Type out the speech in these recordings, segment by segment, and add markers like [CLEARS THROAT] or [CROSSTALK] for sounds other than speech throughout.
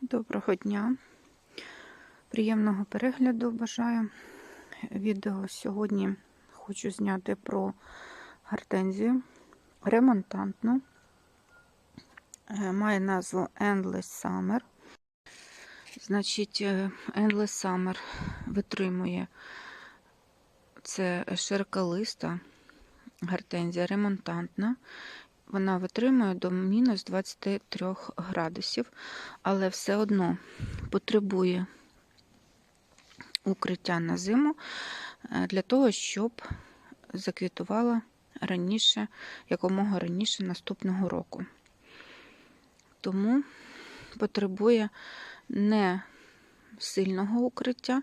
Доброго дня. Приємного перегляду бажаю. Відео сьогодні хочу зняти про гортензію ремонтантну. Е, Має назву Endless Summer. Значить, е, Endless Summer витримує це широколиста гортензія ремонтантна. Вона витримує до мінус 23 градусів, але все одно потребує укриття на зиму е, для того, щоб заквітувала раніше, якомога раніше наступного року. Тому потребує не сильного укриття,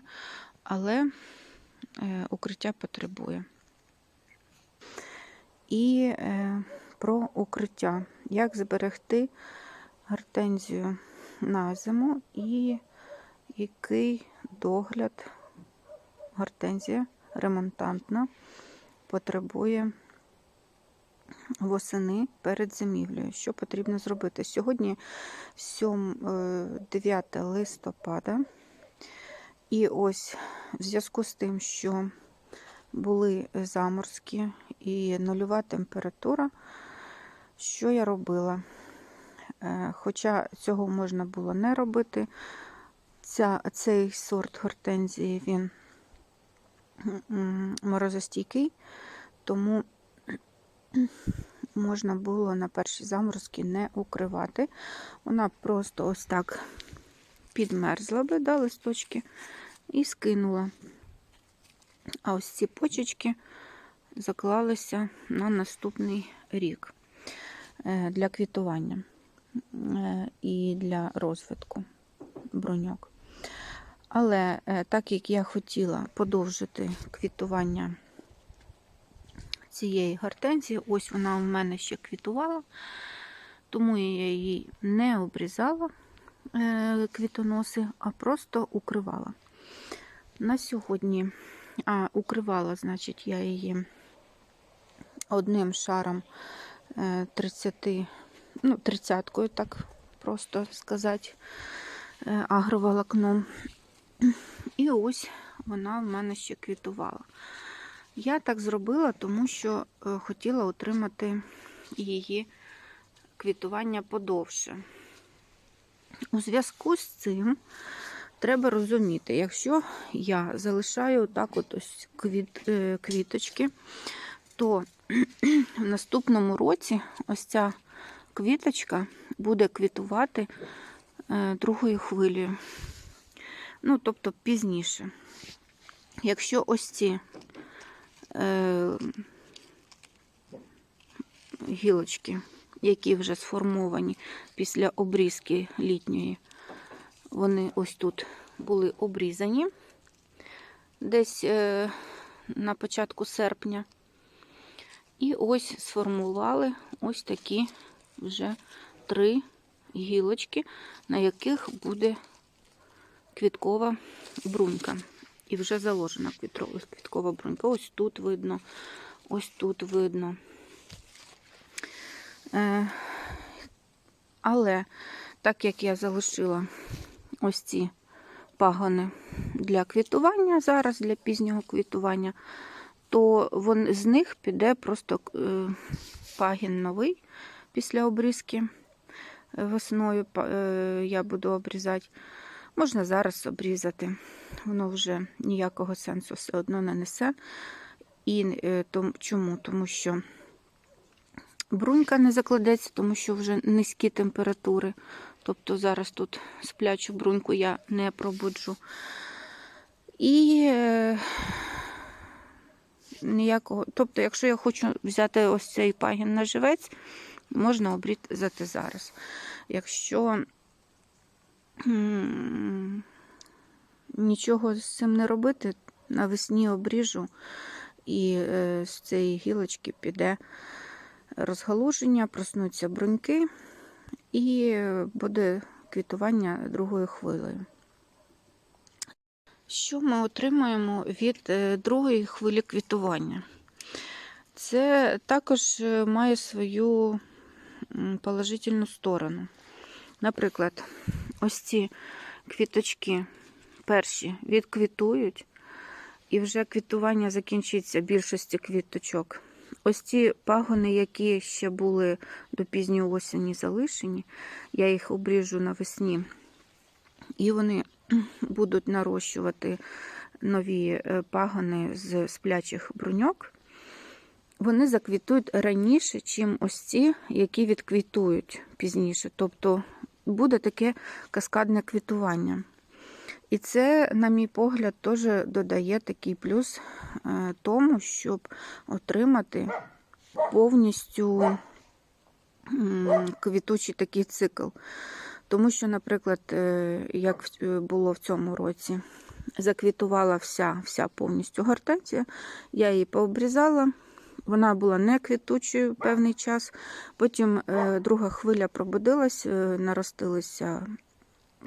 але е, укриття потребує. І е, про укриття. Як зберегти гортензію на зиму і який догляд гортензія ремонтантна потребує восени перед зимівлею. Що потрібно зробити? Сьогодні 7, 9 листопада. І ось в зв'язку з тим, що були заморозки і нульова температура, що я робила? Е, Хоча цього можна було не робити, Ця, цей сорт гортензії він морозостійкий, тому можна було на перші заморозки не укривати. Вона просто ось так підмерзла би, да, листочки, і скинула. А ось ці почечки заклалися на наступний рік для квітування е, і для розвитку бруньок. Але е, так як я хотіла подовжити квітування цієї гортензії, ось вона у мене ще квітувала, тому я її не обрізала квітоноси, а просто укривала. На сьогодні а, укривала, значить, я її одним шаром 30, ну, 30-кою, так просто сказати, агроволокном. І ось вона в мене ще квітувала. Я так зробила, тому що е, хотіла отримати її квітування подовше. У зв'язку з цим треба розуміти, якщо я залишаю так от ось квіт, квіточки, то в наступному році ось ця квіточка буде квітувати другою хвилею. Ну, тобто пізніше. Якщо ось ці е, гілочки, які вже сформовані після обрізки літньої, вони ось тут були обрізані десь е, на початку серпня. І ось сформували ось такі вже три гілочки, на яких буде квіткова брунька. І вже заложена квіткова брунька. Ось тут видно, ось тут видно. Е, але так як я залишила ось ці пагони для квітування, зараз для пізнього квітування, то вон, з них піде просто е, пагін новий після обрізки весною е, я буду обрізати. Можна зараз обрізати, воно вже ніякого сенсу все одно не несе. І е, то, чому? Тому що брунька не закладеться, тому що вже низькі температури. Тобто зараз тут сплячу бруньку я не пробуджу. І е, ніякого, тобто, якщо я хочу взяти ось цей пагін на живець, можна обрізати зараз. Якщо нічого з цим не робити, навесні обріжу, і е, з цієї гілочки піде розгалуження, проснуться бруньки, і буде квітування другою хвилею. Що ми отримаємо від е, другої хвилі квітування? Це також е, має свою положительну сторону. Наприклад, ось ці квіточки перші відквітують, і вже квітування закінчиться більшості квіточок. Ось ці пагони, які ще були до пізньої осені залишені, я їх обріжу навесні, і вони будуть нарощувати нові е, пагони з сплячих бруньок. Вони заквітують раніше, чим ось ці, які відквітують пізніше. Тобто буде таке каскадне квітування. І це, на мій погляд, теж додає такий плюс е, тому, щоб отримати повністю квітучий такий цикл. Тому що, наприклад, е, як е, було в цьому році, заквітувала вся, вся повністю гортензія, я її пообрізала. Вона була не квітучою певний час. Потім е, друга хвиля пробудилась, наростилися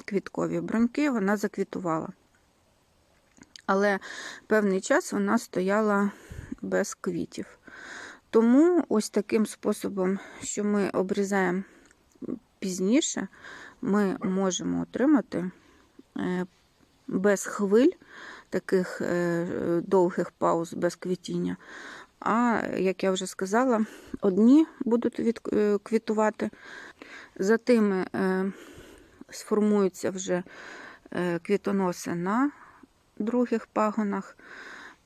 квіткові бруньки, вона заквітувала. Але певний час вона стояла без квітів. Тому ось таким способом, що ми обрізаємо пізніше, ми можемо отримати е, без хвиль таких е, довгих пауз без квітіння. А, як я вже сказала, одні будуть від, е, квітувати, за тими сформуються вже квітоноси на других пагонах.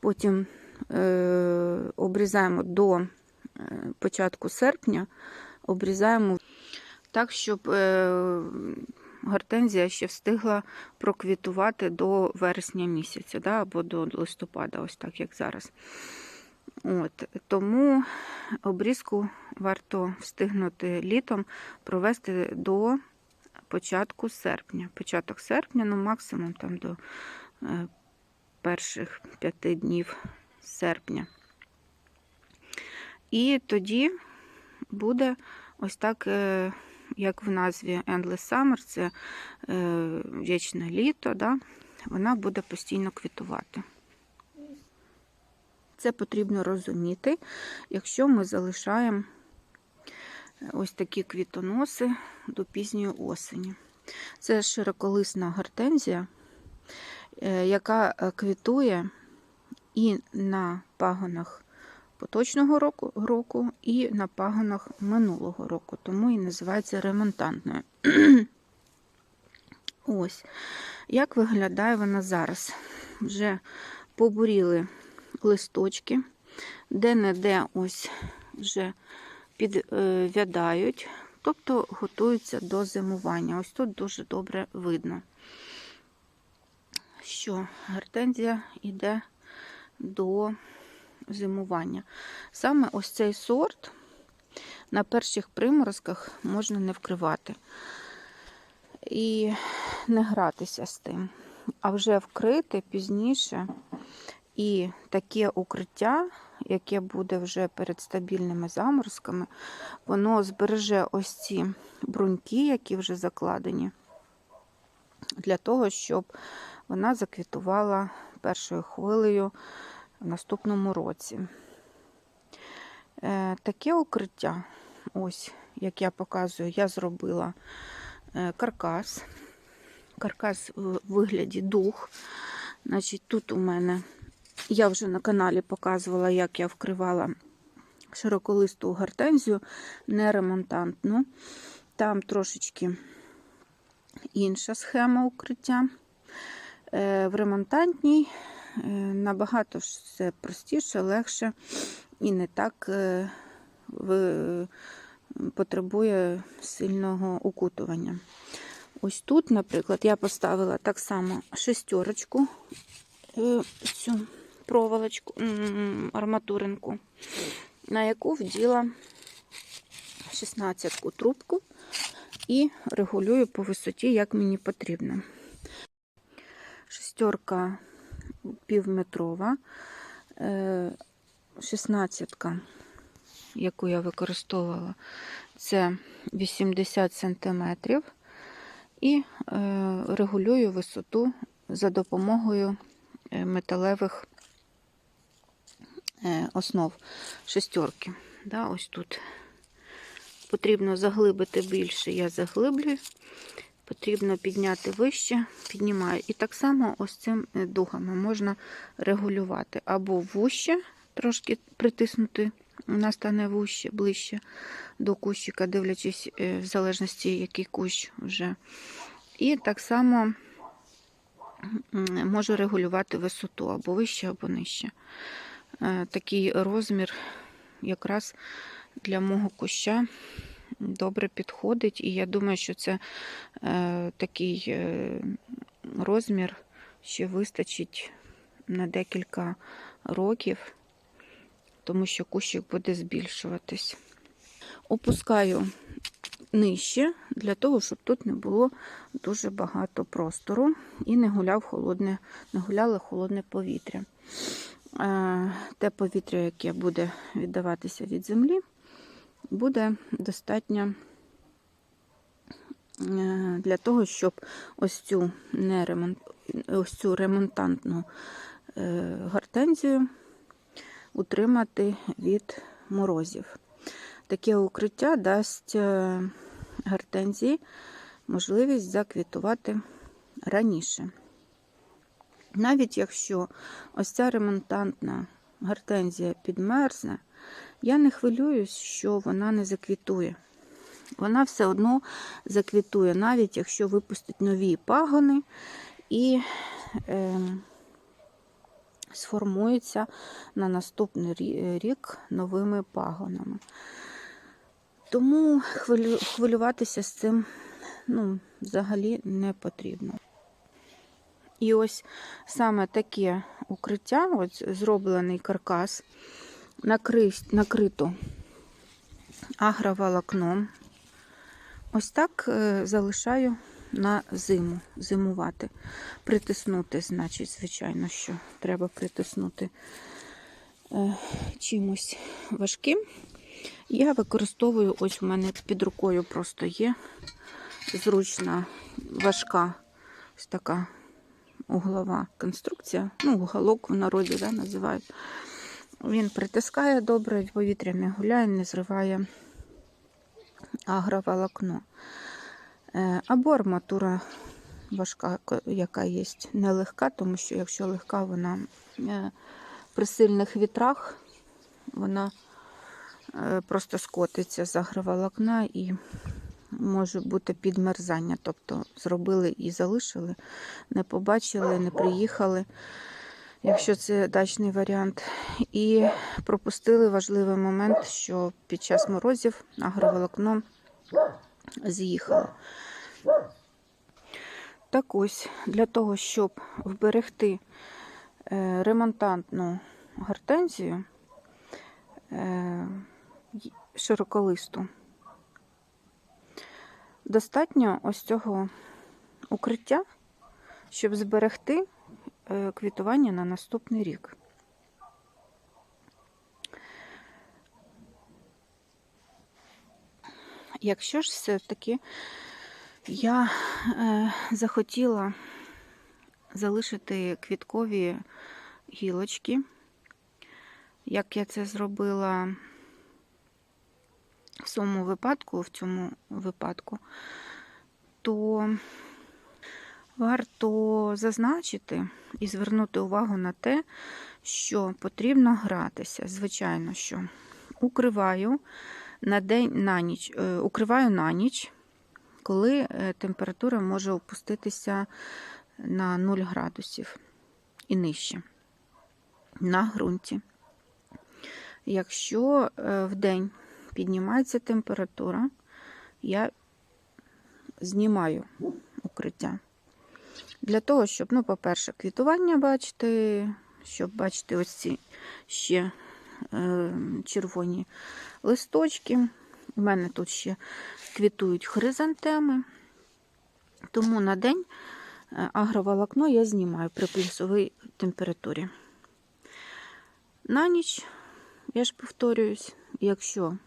Потім обрізаємо до початку серпня, обрізаємо так, щоб е, гортензія ще встигла проквітувати до вересня місяця, да, або до листопада, ось так як зараз. От, тому обрізку варто встигнути літом провести до початку серпня. Початок серпня, ну максимум там до е, перших п'яти днів серпня. І тоді буде ось так, е, як в назві Endless Summer, це е, вічне літо, да? вона буде постійно квітувати. Це потрібно розуміти, якщо ми залишаємо ось такі квітоноси до пізньої осені. Це широколисна гортензія, е, яка е, квітує і на пагонах поточного року, року, і на пагонах минулого року, тому і називається ремонтантною. [CLEARS THROAT] Ось, як виглядає вона зараз? Вже побуріли листочки, де-не-де ось вже підвядають, тобто готуються до зимування. Ось тут дуже добре видно, що гортензія йде до зимування. Саме ось цей сорт на перших приморозках можна не вкривати і не гратися з тим, а вже вкрити пізніше. І таке укриття, яке буде вже перед стабільними заморозками, воно збереже ось ці бруньки, які вже закладені, для того, щоб вона заквітувала першою хвилею в наступному році. Е, Таке укриття, ось, як я показую, я зробила е, каркас. Каркас в вигляді дух. Значить, тут у мене я вже на каналі показувала, як я вкривала широколисту гортензію, не ремонтантну. Там трошечки інша схема укриття. Е, В ремонтантній набагато все простіше, легше і не так е, потребує сильного укутування. Ось тут, наприклад, я поставила так само шестерочку е, цю проволочку, арматуринку, на яку вділа 16 трубку і регулюю по висоті, як мені потрібно. Шестерка півметрова, е, 16, яку я використовувала, це 80 сантиметрів. І е, регулюю висоту за допомогою е, металевих е, основ шестерки. Да, ось тут потрібно заглибити більше, я заглиблюю. Потрібно підняти вище, піднімаю. І так само ось цим е, дугами можна регулювати або вуще, трошки притиснути, вона стане вуще, ближче до кущика, дивлячись, е, в залежності, який кущ вже. І так само можу регулювати висоту або вище, або нижче. Е, Такий розмір якраз для мого куща добре підходить. І я думаю, що це е, такий е, розмір ще вистачить на декілька років, тому що кущик буде збільшуватись. Опускаю нижче для того, щоб тут не було дуже багато простору і не гуляв холодне, не гуляло холодне повітря. Е, Те повітря, яке буде віддаватися від землі, буде достатньо е, для того, щоб ось цю, не ремонт, ось цю ремонтантну е, гортензію утримати від морозів. Таке укриття дасть е, гортензії можливість заквітувати раніше. Навіть якщо ось ця ремонтантна гортензія підмерзне, я не хвилююсь, що вона не заквітує. Вона все одно заквітує, навіть якщо випустить нові пагони і е, сформується на наступний рік новими пагонами. Тому хвилю, хвилюватися з цим ну, взагалі не потрібно. І ось саме таке укриття, ось зроблений каркас, накрито агроволокном. Ось так е, залишаю на зиму, зимувати. Притиснути, значить, звичайно, що треба притиснути е, чимось важким. Я використовую, ось у мене під рукою просто є зручна, важка ось така углова конструкція. Ну, уголок в народі да, називають. Він притискає добре, повітря не гуляє, не зриває агроволокно. Е, Або арматура важка, яка є, не легка, тому що якщо легка, вона е, при сильних вітрах вона е, просто скотиться з агроволокна і може бути підмерзання. Тобто зробили і залишили, не побачили, не приїхали, якщо це дачний варіант. І пропустили важливий момент, що під час морозів агроволокно з'їхало. Так ось, для того, щоб вберегти е, ремонтантну гортензію е, широколисту, достатньо ось цього укриття, щоб зберегти квітування на наступний рік. Якщо ж все-таки я е, захотіла залишити квіткові гілочки, як я це зробила в цьому випадку, в цьому випадку, то варто зазначити і звернути увагу на те, що потрібно гратися. Звичайно, що укриваю на день на ніч, е, укриваю на ніч, коли е, температура може опуститися на 0 градусів і нижче на ґрунті. Якщо е, в день піднімається температура, я знімаю укриття. Для того, щоб, ну, по-перше, квітування бачити, щоб бачити ось ці ще е, червоні листочки. У мене тут ще квітують хризантеми. Тому на день е, агроволокно я знімаю при плюсовій температурі. На ніч, я ж повторююсь, якщо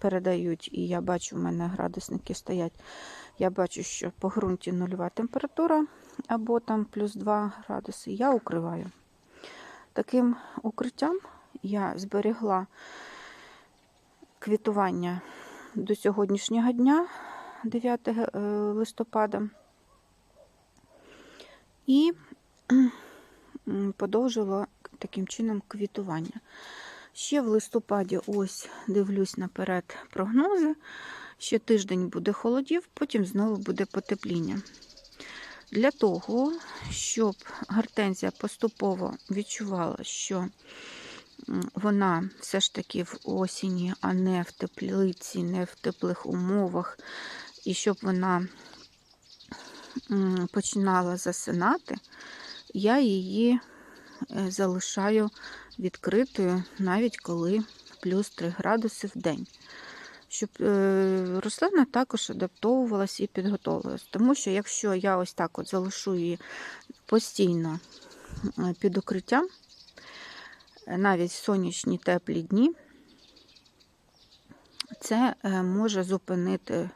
передають, і я бачу, у мене градусники стоять, я бачу, що по ґрунті нульова температура або там плюс 2 градуси, я укриваю. Таким укриттям я зберегла квітування до сьогоднішнього дня. 9 е, листопада. І подовжила таким чином квітування. Ще в листопаді, ось дивлюсь наперед прогнози. Ще тиждень буде холодів, потім знову буде потепління. Для того, щоб гортензія поступово відчувала, що вона все ж таки в осені, а не в теплиці, не в теплих умовах, і щоб вона починала засинати, я її е, залишаю відкритою, навіть коли плюс 3 градуси в день. Щоб е, рослина також адаптовувалась і підготовилась. Тому що якщо я ось так от залишу її постійно е, під укриттям, е, навіть сонячні теплі дні, це може зупинити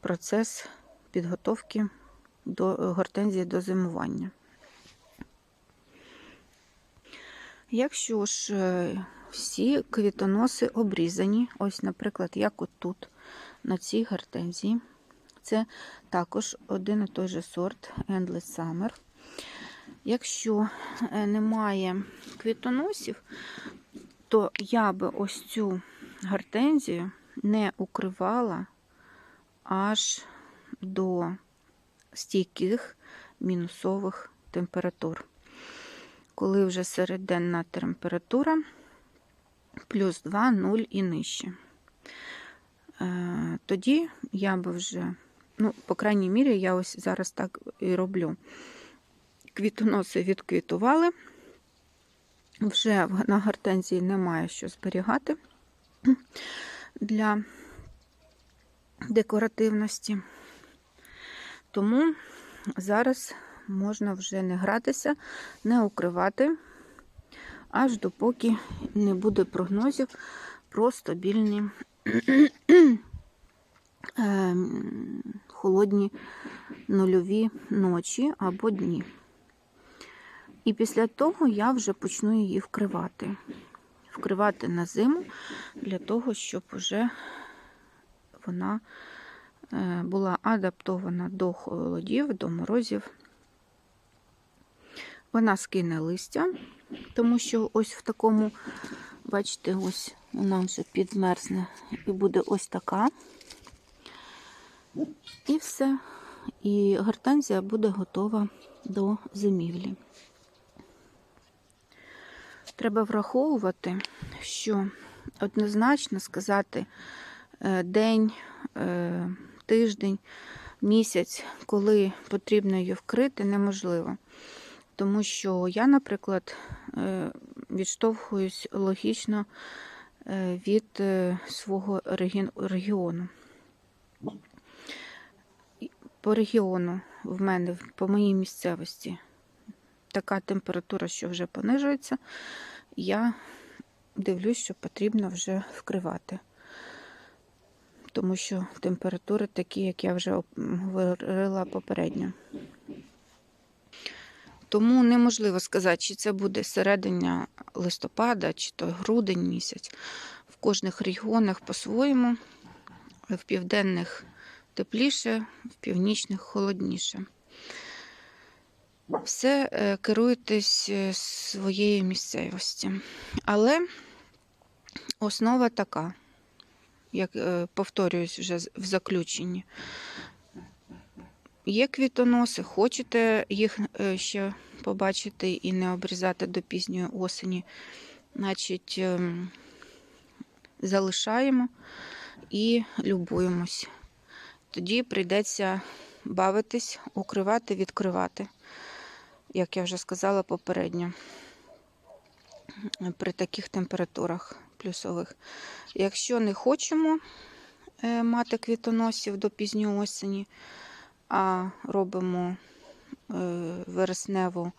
процес підготовки до гортензії до зимування. Якщо ж всі квітоноси обрізані, ось, наприклад, як от тут, на цій гортензії, це також один і той же сорт Endless Summer. Якщо е, немає квітоносів, то я би ось цю гортензію не укривала аж до стійких мінусових температур. Коли вже середденна температура плюс 2, 0 і нижче. Е, Тоді я би вже, ну, по крайній мірі, я ось зараз так і роблю. Квітоноси відквітували, вже на гортензії немає що зберігати для декоративності. Тому зараз можна вже не гратися, не укривати, аж допоки не буде прогнозів про стабільні [CLEARS THROAT] ем, холодні нульові ночі або дні. І після того я вже почну її вкривати. Вкривати на зиму для того, щоб вже вона е, була адаптована до холодів, до морозів. Вона скине листя, тому що ось в такому, бачите, ось вона вже підмерзне і буде ось така. І все. І гортензія буде готова до зимівлі. Треба враховувати, що однозначно сказати е, день, е, тиждень, місяць, коли потрібно її вкрити, неможливо. Тому що я, наприклад, відштовхуюсь логічно е, від е, свого регіону. По регіону в мене, по моїй місцевості, така температура, що вже понижується, я дивлюсь, що потрібно вже вкривати. Тому що температури такі, як я вже говорила попередньо. Тому неможливо сказати, чи це буде середина листопада, чи то грудень місяць. В кожних регіонах по-своєму, в південних тепліше, в північних холодніше. Все е, керуєтесь е, своєю місцевості. Але основа така, як е, повторююсь вже в заключенні. Є квітоноси, хочете їх е, ще побачити і не обрізати до пізньої осені, значить, ем, залишаємо і любуємось. Тоді прийдеться бавитись, укривати, відкривати, як я вже сказала попередньо, при таких температурах плюсових. Якщо не хочемо е, мати квітоносів до пізньої осені, а робимо е, вересневу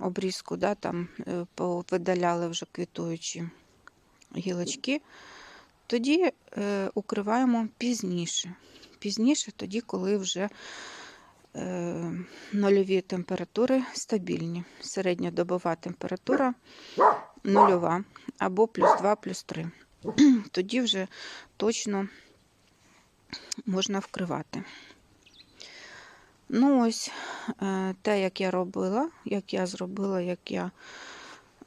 обрізку, да, там е, повидаляли вже квітуючі гілочки, тоді е, укриваємо пізніше. Пізніше, тоді, коли вже нульові температури стабільні. Середньодобова температура нульова або плюс 2, плюс 3. Тоді вже точно можна вкривати. Ну, ось е, те, як я робила, як я зробила, як я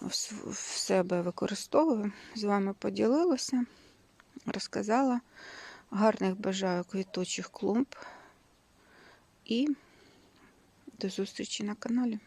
в себе використовую, з вами поділилася, розказала. Гарних бажаю квітучих клумб і до зустрічі на каналі.